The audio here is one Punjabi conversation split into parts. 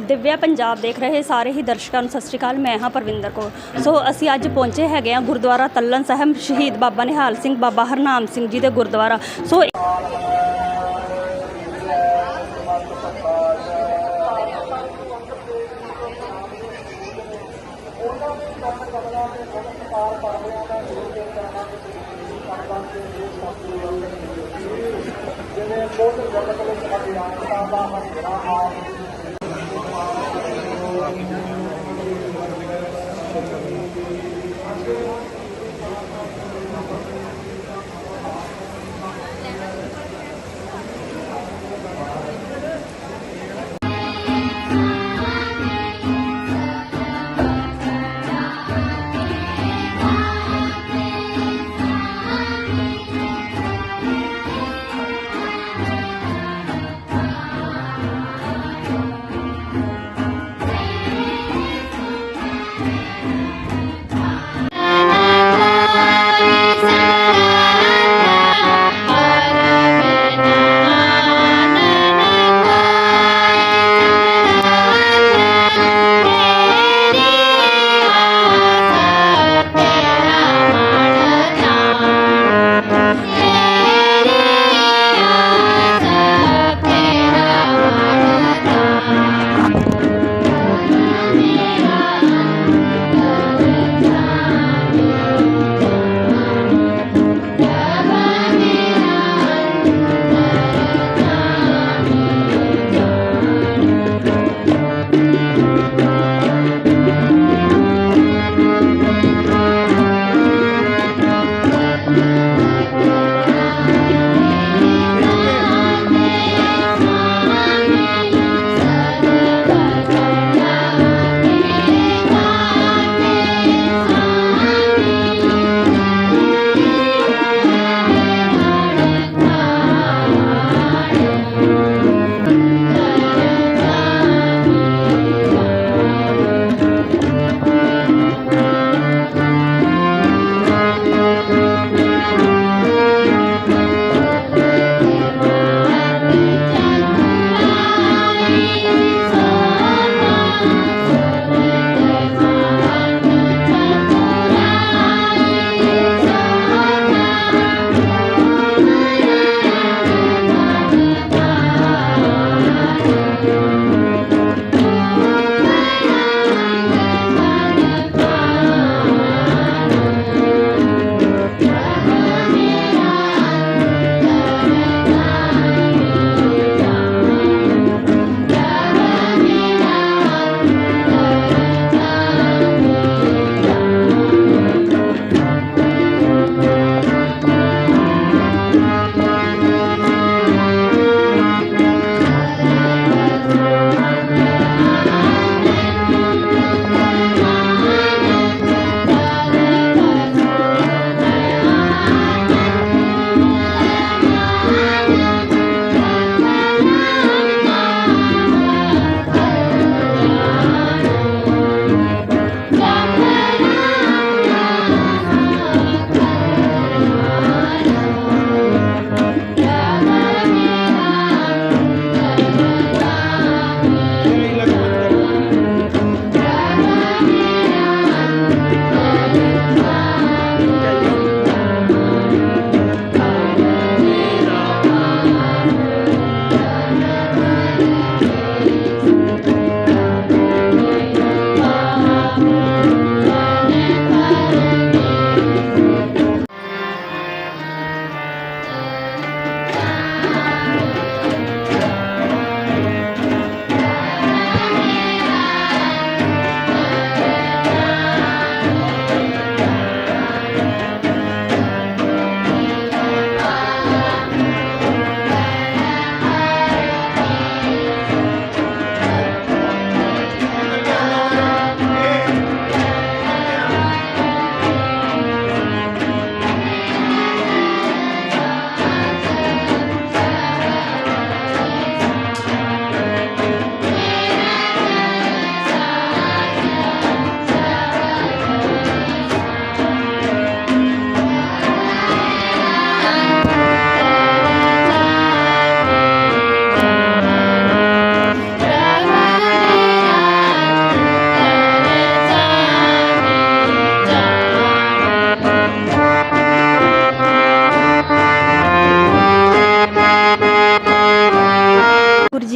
दिव्या पंजाब देख रहे सारे ही दर्शकों, सत श्रीकाल, मैं हाँ परविंदर कौर। सो असी अज पहुँचे है गुरद्वारा तलन साहब शहीद बाबा निहाल सिंह बाबा हरनाम सिंह जी के गुरद्वारा सो जिन्हें あっという間に。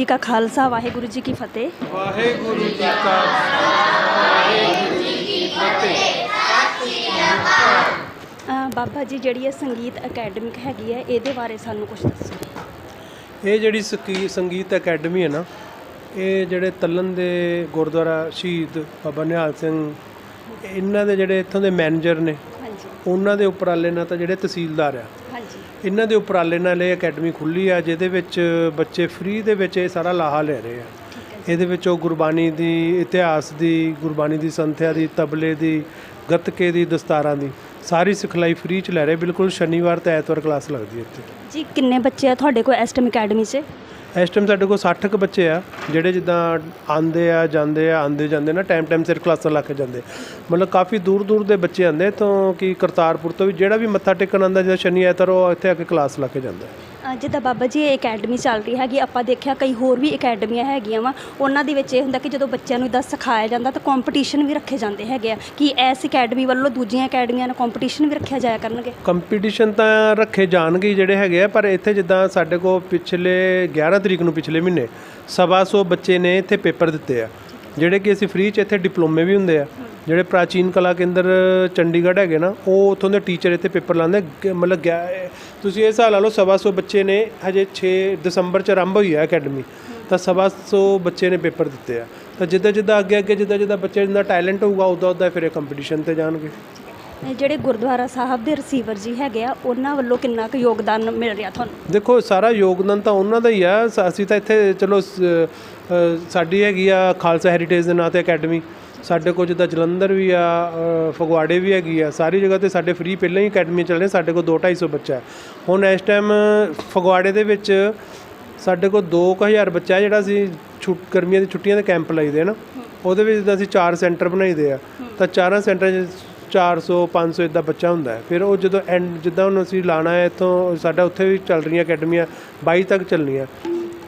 ਕਾ ਖਾਲਸਾ ਵਾਹਿਗੁਰੂ ਜੀ ਕੀ ਫਤਿਹ। ਵਾਹਿਗੁਰੂ ਜੀ ਕਾ ਬਾਬਾ ਜੀ ਜਿਹੜੀ ਇਹ ਸੰਗੀਤ ਅਕੈਡਮਿਕ ਹੈਗੀ ਹੈ ਇਹਦੇ ਬਾਰੇ ਸਾਨੂੰ ਕੁਝ ਦੱਸੋ। ਇਹ ਜਿਹੜੀ ਸਕੀ- ਸੰਗੀਤ ਅਕੈਡਮੀ ਹੈ ਨਾ ਇਹ ਜਿਹੜੇ ਤਲਨ ਦੇ ਗੁਰਦੁਆਰਾ ਸ਼ਹੀਦ ਬਾਬਾ ਨਿਹਾਲ ਸਿੰਘ ਇਹਨਾਂ ਦੇ ਜਿਹੜੇ ਇੱਥੋਂ ਦੇ ਮੈਨੇਜਰ ਨੇ ਹਾਂਜੀ। ਉਹਨਾਂ ਦੇ ਉਪਰਾਲੇ ਨਾਲ ਤਾਂ ਜਿਹੜੇ ਤਹਿਸੀਲਦਾਰ ਆ। ਹਾਂਜੀ। ਇਹਨਾਂ ਦੇ ਉਪਰਾਲੇ ਨਾਲ ਇਹ ਅਕੈਡਮੀ ਖੁੱਲੀ ਆ, ਜਿਹਦੇ ਵਿੱਚ ਬੱਚੇ ਫ੍ਰੀ ਦੇ ਵਿੱਚ ਇਹ ਸਾਰਾ ਲਾਹਾ ਲੈ ਰਹੇ ਆ। ਇਹਦੇ ਵਿੱਚ ਉਹ ਗੁਰਬਾਣੀ ਦੀ ਇਤਿਹਾਸ ਦੀ, ਗੁਰਬਾਣੀ ਦੀ ਸੰਥਿਆ ਦੀ, ਤਬਲੇ ਦੀ, ਗੱਤਕੇ ਦੀ, ਦਸਤਾਰਾਂ ਦੀ, ਸਾਰੀ ਸਿਖਲਾਈ ਫ੍ਰੀ ਚ ਲੈ ਰਹੇ। ਬਿਲਕੁਲ ਸ਼ਨੀਵਾਰ ਤੇ ਐਤਵਾਰ ਕਲਾਸ ਲੱਗਦੀ ਹੈ ਇੱਥੇ। ਜੀ, ਕਿੰਨੇ ਬੱਚੇ ਆ ਤੁਹਾਡੇ ਕੋਲ ਐਸਟਮ ਅਕੈਡਮੀ 'ਚ? ਇਸ ਟਾਈਮ ਸਾਡੇ ਕੋਲ 60 ਕੁ ਬੱਚੇ ਆ, ਜਿਹੜੇ ਜਿੱਦਾਂ ਆਉਂਦੇ ਆ, ਜਾਂਦੇ ਆ, ਆਉਂਦੇ ਜਾਂਦੇ ਨਾ ਟਾਈਮ ਟਾਈਮ ਸਿਰ ਕਲਾਸਾਂ ਲਾ ਕੇ ਜਾਂਦੇ। ਮਤਲਬ ਕਾਫੀ ਦੂਰ ਦੂਰ ਦੇ ਬੱਚੇ ਆਉਂਦੇ ਤੋਂ ਕਿ ਕਰਤਾਰਪੁਰ ਤੋਂ ਵੀ ਜਿਹੜਾ ਵੀ ਮੱਥਾ ਟੇਕਣ ਆਉਂਦਾ ਜਿਹੜਾ ਸ਼ਨੀ ਐਤਵਾਰ, ਉਹ ਇੱਥੇ ਆ ਕੇ ਕਲਾਸ ਲਾ ਕੇ ਜਾਂਦਾ। ਜਿੱਦਾਂ ਬਾਬਾ ਜੀ ਇਹ ਅਕੈਡਮੀ ਚੱਲ ਰਹੀ ਹੈਗੀ, ਆਪਾਂ ਦੇਖਿਆ ਕਈ ਹੋਰ ਵੀ ਅਕੈਡਮੀਆਂ ਹੈਗੀਆਂ ਵਾ। ਉਹਨਾਂ ਦੇ ਵਿੱਚ ਇਹ ਹੁੰਦਾ ਕਿ ਜਦੋਂ ਬੱਚਿਆਂ ਨੂੰ ਇਦਾਂ ਸਿਖਾਇਆ ਜਾਂਦਾ ਤਾਂ ਕੰਪੀਟੀਸ਼ਨ ਵੀ ਰੱਖੇ ਜਾਂਦੇ ਹੈਗੇ ਆ ਕਿ ਇਸ ਅਕੈਡਮੀ ਵੱਲੋਂ ਦੂਜੀਆਂ ਅਕੈਡਮੀਆਂ ਨਾਲ ਕੰਪੀਟੀਸ਼ਨ ਵੀ ਰੱਖਿਆ ਜਾਇਆ ਕਰਨਗੇ। ਕੰਪੀਟੀਸ਼ਨ ਤਾਂ ਰੱਖੇ ਜਾਣਗੇ ਹੀ ਜਿਹੜੇ ਹੈਗੇ ਆ, ਪਰ ਇੱਥੇ ਜਿੱਦਾਂ ਸਾਡੇ ਕੋਲ ਪਿਛਲੇ 11 ਤਰੀਕ ਨੂੰ ਪਿਛਲੇ ਮਹੀਨੇ ਸਵਾ ਸੌ ਬੱਚੇ ਨੇ ਇੱਥੇ ਪੇਪਰ ਦਿੱਤੇ ਆ। ਜਿਹੜੇ ਕਿ ਅਸੀਂ ਫ੍ਰੀ ਚ ਇੱਥੇ ਡਿਪਲੋਮੇ ਵੀ ਹੁੰਦੇ ਆ, ਜਿਹੜੇ ਪ੍ਰਾਚੀਨ ਕਲਾ ਕੇਂਦਰ, ਚੰਡੀਗੜ੍ਹ ਹੈਗੇ ਨਾ, ਉਹ ਉੱਥੋਂ ਦੇ ਟੀਚਰ ਇੱਥੇ ਪੇਪਰ ਲਾਉਂਦੇ ਗ- ਮਤਲਬ ਗਿਆ- ਤੁਸੀਂ ਇਹ ਹਿਸਾਬ ਲਾ ਲਓ ਸਵਾ ਸੌ ਬੱਚੇ ਨੇ, ਹਜੇ 6 ਦਸੰਬਰ ਚ ਆਰੰਭ ਹੋਈ ਹੈ ਅਕੈਡਮੀ ਤਾਂ ਸਵਾ ਸੌ ਬੱਚੇ ਨੇ ਪੇਪਰ ਦਿੱਤੇ ਆ। ਤਾਂ ਜਿੱਦਾਂ ਜਿੱਦਾਂ ਅੱਗੇ ਅੱਗੇ ਜਿੱਦਾਂ ਜਿੱਦਾਂ ਬੱਚੇ ਦਾ ਟੈਲੈਂਟ ਹੋਊਗਾ ਉਦਾਂ ਉਦਾਂ ਫਿਰ ਇਹ ਕੰਪੀਟੀਸ਼ਨ ਤੇ ਜਾਣਗੇ। ਜਿਹੜੇ ਗੁਰਦੁਆਰਾ ਸਾਹਿਬ ਦੇ ਰਿਸੀਵਰ ਜੀ ਹੈਗੇ ਆ ਉਹਨਾਂ ਵੱਲੋਂ ਕਿੰਨਾ ਕੁ ਯੋਗਦਾਨ ਮਿਲ ਰਿਹਾ ਤੁਹਾਨੂੰ? ਦੇਖੋ ਸਾਰਾ ਯੋਗਦਾਨ ਤਾਂ ਉਹਨਾਂ ਦਾ ਹੀ ਆ। ਸ- ਅਸੀਂ ਤਾਂ ਇੱਥੇ ਚਲੋ ਸ- ਸਾਡੀ ਹੈਗੀ ਆ ਖਾਲਸਾ ਹੈਰੀਟੇਜ ਦੇ ਨਾਂ ਤੇ ਅਕੈਡਮੀ ਸਾਡੇ ਕੋਲ ਜਿੱਦਾਂ ਜਲੰਧਰ ਵੀ ਆ ਫਗਵਾੜੇ ਵੀ ਹੈਗੀ ਆ। ਸਾਰੀ ਜਗ੍ਹਾ ਤੇ ਸਾਡੇ ਫ੍ਰੀ ਪਹਿਲਾਂ ਹੀ ਅਕੈਡਮੀ ਚੱਲ ਰਹੀ। ਸਾਡੇ ਕੋਲ 2 250 ਬੱਚਾ ਹੈ। ਹੁਣ ਇਸ ਟਾਈਮ ਫਗਵਾੜੇ ਦੇ ਵਿੱਚ ਸਾਡੇ ਕੋਲ 2000 ਬੱਚਾ ਜਿਹੜਾ ਅਸੀਂ ਛੁੱਟ ਗਰਮੀਆਂ ਦੀ ਛੁੱਟੀਆਂ ਦੇ ਕੈਂਪ ਲਾਈਦੇ ਆ ਨਾ। ਉਹਦੇ ਵਿੱਚ ਜਿੱਦਾਂ ਅਸੀਂ ਚਾਰ ਸੈਂਟਰ ਬਣਾਈਦੇ ਆ। ਤਾਂ ਚਾਰਾਂ ਸੈਂਟਰਾਂ 'ਚ 400 500 ਇਦਾਂ ਬੱਚਾ ਹੁੰਦਾ ਹੈ। ਫਿਰ ਉਹ ਜਦੋਂ ਐਂਡ ਜਿੱਦਾਂ ਹੁਣ ਅਸੀਂ ਲਾਣਾ ਹੈ, ਇੱਥੋਂ ਸਾਡਾ ਉੱਥੇ ਵੀ ਚੱਲ ਰਹੀਆਂ ਅਕੈਡਮੀਆਂ 22 ਤੱਕ ਚੱਲਣੀਆਂ।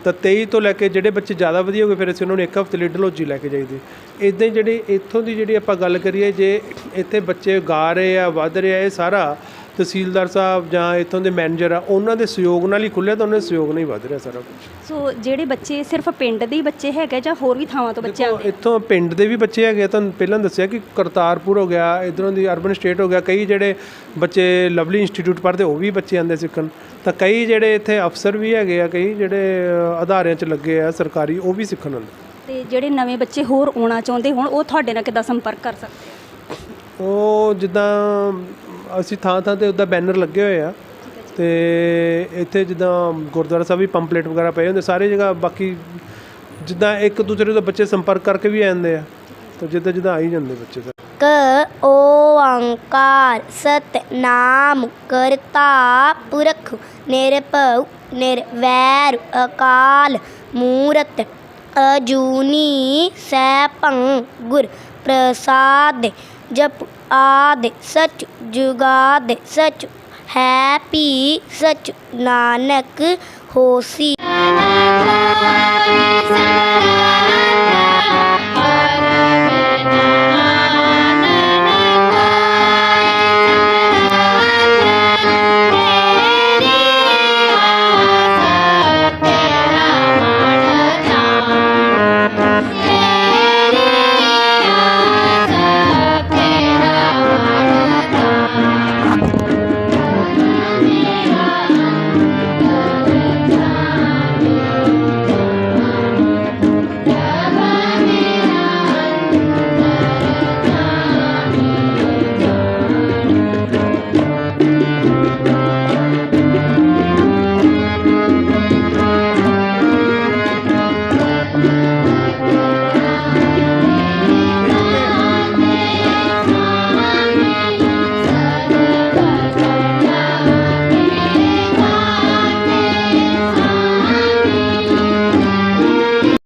ਤਾਂ 23 ਤੋਂ ਲੈ ਕੇ ਜਿਹੜੇ ਬੱਚੇ ਜ਼ਿਆਦਾ ਵਧੀਆ ਹੋ ਗਏ ਫਿਰ ਅਸੀਂ ਉਹਨਾਂ ਨੂੰ ਇੱਕ ਹਫ਼ਤੇ ਲਈ ਡਲਹੌਜੀ ਲੈ ਕੇ ਜਾਈਦੀ। ਇਦਾਂ ਹੀ ਜਿਹੜੀ, ਇੱਥੋਂ ਦੀ ਜਿਹੜੀ ਆਪਾਂ ਗੱਲ ਕਰੀਏ, ਜੇ ਇੱਥੇ ਬੱਚੇ ਗਾ ਰਹੇ ਆ, ਵੱਧ ਰਹੇ ਆ, ਇਹ ਸਾਰਾ ਤਹਿਸੀਲਦਾਰ ਸਾਹਿਬ ਜਾਂ ਇੱਥੋਂ ਦੇ ਮੈਨੇਜਰ ਆ ਉਹਨਾਂ ਦੇ ਸਹਿਯੋਗ ਨਾਲ ਹੀ ਖੁੱਲਿਆ ਤਾਂ ਉਹਨਾਂ ਦੇ ਸਹਿਯੋਗ ਨਾਲ ਹੀ ਵੱਧ ਰਿਹਾ ਸਾਰਾ ਕੁਝ ਸੋ ਜਿਹੜੇ ਬੱਚੇ ਸਿਰਫ ਪਿੰਡ ਦੇ ਹੀ ਬੱਚੇ ਹੈਗੇ ਜਾਂ ਹੋਰ ਵੀ ਥਾਵਾਂ ਤੋਂ ਬੱਚੇ ਆਉਂਦੇ ਇੱਥੋਂ ਪਿੰਡ ਦੇ ਵੀ ਬੱਚੇ ਹੈਗੇ ਤੁਹਾਨੂੰ ਪਹਿਲਾਂ ਦੱਸਿਆ ਕਿ ਕਰਤਾਰਪੁਰ ਹੋ ਗਿਆ ਇਧਰੋਂ ਦੀ ਅਰਬਨ ਸਟੇਟ ਹੋ ਗਿਆ ਕਈ ਜਿਹੜੇ ਬੱਚੇ ਲਵਲੀ ਇੰਸਟੀਚਿਊਟ ਪੜ੍ਹਦੇ ਉਹ ਵੀ ਬੱਚੇ ਆਉਂਦੇ ਸਿੱਖਣ। ਤਾਂ ਕਈ ਜਿਹੜੇ ਇੱਥੇ ਅਫਸਰ ਵੀ ਹੈਗੇ ਆ ਕਈ ਜਿਹੜੇ ਅ, ਅਦਾਰਿਆਂ 'ਚ ਲੱਗੇ ਆ ਸਰਕਾਰੀ ਉਹ ਵੀ ਸਿੱਖਣ ਆਉਂਦੇ। ਤੇ ਜਿਹੜੇ ਨਵੇਂ ਬੱਚੇ ਹੋਰ ਆਉਣਾ ਚਾਹੁੰਦੇ ਹੋਣ ਉਹ ਤੁਹਾਡੇ ਨਾਲ ਕਿੱਦਾਂ ਸੰਪਰਕ ਕਰ ਸਕਦੇ ਉਹ ਜਿੱਦਾਂ ਅਸੀਂ ਥਾਂ ਥਾਂ ਤੇ ਉਹਦਾ ਬੈਨਰ ਲੱਗੇ ਹੋਏ ਆ ਤੇ ਇੱਥੇ ਜਿੱਦਾਂ ਗੁਰਦੁਆਰਾ ਸਾਹਿਬ ਵੀ ਪੰਪਲੇਟ ਵਗੈਰਾ ਪਏ ਹੁੰਦੇ, ਸਾਰੇ ਜਗ੍ਹਾ ਬਾਕੀ ਜਿੱਦਾਂ ਇੱਕ ਦੂਸਰੇ ਤੋਂ ਬੱਚੇ ਸੰਪਰਕ ਕਰਕੇ ਵੀ ਆ ਜਾਂਦੇ ਆ, ਤਾਂ ਜਿੱਦਾਂ ਜਿੱਦਾਂ ਆ ਹੀ ਜਾਂਦੇ ਬੱਚੇ ਤਾਂ। ਕ ਓੰਕਾਰ ਸਤਨਾਮ ਕਰਤਾ, ਪੁਰਖ, ਨਿਰਭਉ, ਨਿਰਵੈਰ, ਅਕਾਲ, ਮੂਰਤ, ਅਜੂਨੀ, ਸੈਭੰ, ਗੁਰ, ਪ੍ਰਸਾਦ, ਜਪ ਆਦਿ ਸਚ ਜੁਗਾਦਿ ਸਚ ਹੈ ਭੀ ਸਚ ਨਾਨਕ ਹੋਸੀ।